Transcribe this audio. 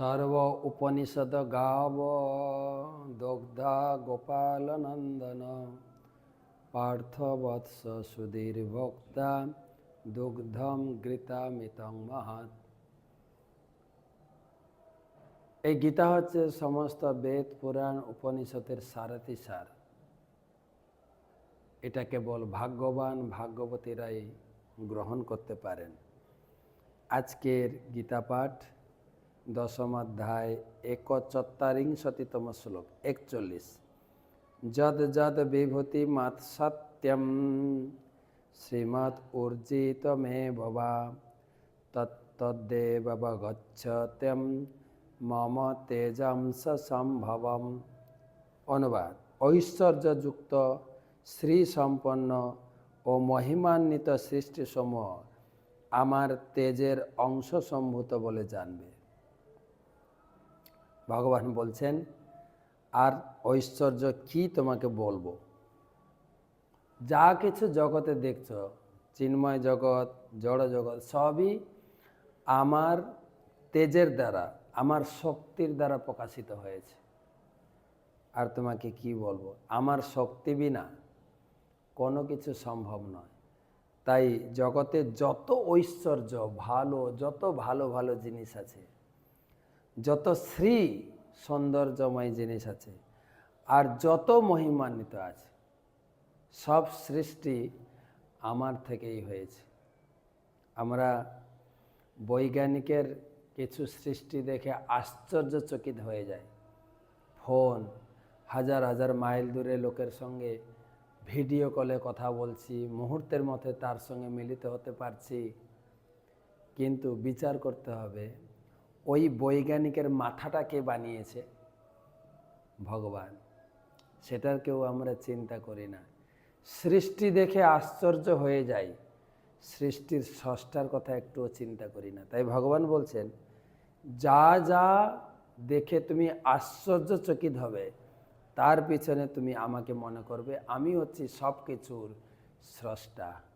সর্ব উপনিষদ গাব দগ্ধা গোপাল নন্দন পার্থ বৎস সুধীর ভোক্তা দুগ্ধম গীতামিতং মহাত এই গীতা হচ্ছে সমস্ত বেদ, পুরাণ, উপনিষদের সারথি সার এটা কেবল ভাগ্যবান ভাগ্যবতীরাই গ্রহণ করতে পারেন। আজকের গীতা পাঠ দশম অধ্যায় একচত্বরিংশতিতম শ্লোক, একচল্লিশ। যদ যদ বিভূতি মাত সত্যম, শ্রীমৎ ঊর্জিত মে ভবা তত্তদেবগচ্ছত্যম মম তেজাংশ সম্ভবম। অনুবাদ, ঐশ্বর্যযুক্ত শ্রী সম্পন্ন ও মহিমান্বিত সৃষ্টিসমূহ আমার তেজের অংশ সম্ভূত বলে জানবে। ভগবান বলছেন, আর ঐশ্বর্য কি তোমাকে বলব? যা কিছু জগতে দেখছ, চিন্ময় জগৎ, জড় জগৎ, সবই আমার তেজের দ্বারা, আমার শক্তির দ্বারা প্রকাশিত হয়েছে। আর তোমাকে কি বলব? আমার শক্তি বিনা কোনো কিছু সম্ভব নয়। তাই জগতে যত ঐশ্বর্য, ভালো, যত ভালো ভালো জিনিস আছে যত শ্রী সৌন্দর্যময় জিনিস আছে আর যত মহিমান্বিত আছে, সব সৃষ্টি আমার থেকেই হয়েছে। আমরা বৈজ্ঞানিকের কিছু সৃষ্টি দেখে আশ্চর্যচকিত হয়ে যায় ফোন, হাজার হাজার মাইল দূরে লোকের সঙ্গে ভিডিও কলে কথা বলছি, মুহূর্তের মধ্যে তার সঙ্গে মিলিত হতে পারছি। কিন্তু বিচার করতে হবে ওই বৈজ্ঞানিকের মাথাটা কে বানিয়েছে? ভগবান। সেটার কেউ আমরা চিন্তা করি না। সৃষ্টি দেখে আশ্চর্য হয়ে যাই। সৃষ্টির স্রষ্টার কথা একটুও চিন্তা করি না। তাই ভগবান বলছেন, যা যা দেখে তুমি আশ্চর্যচকিত হবে, তার পিছনে তুমি আমাকে মনে করবে আমি হচ্ছি সব কিছুর স্রষ্টা।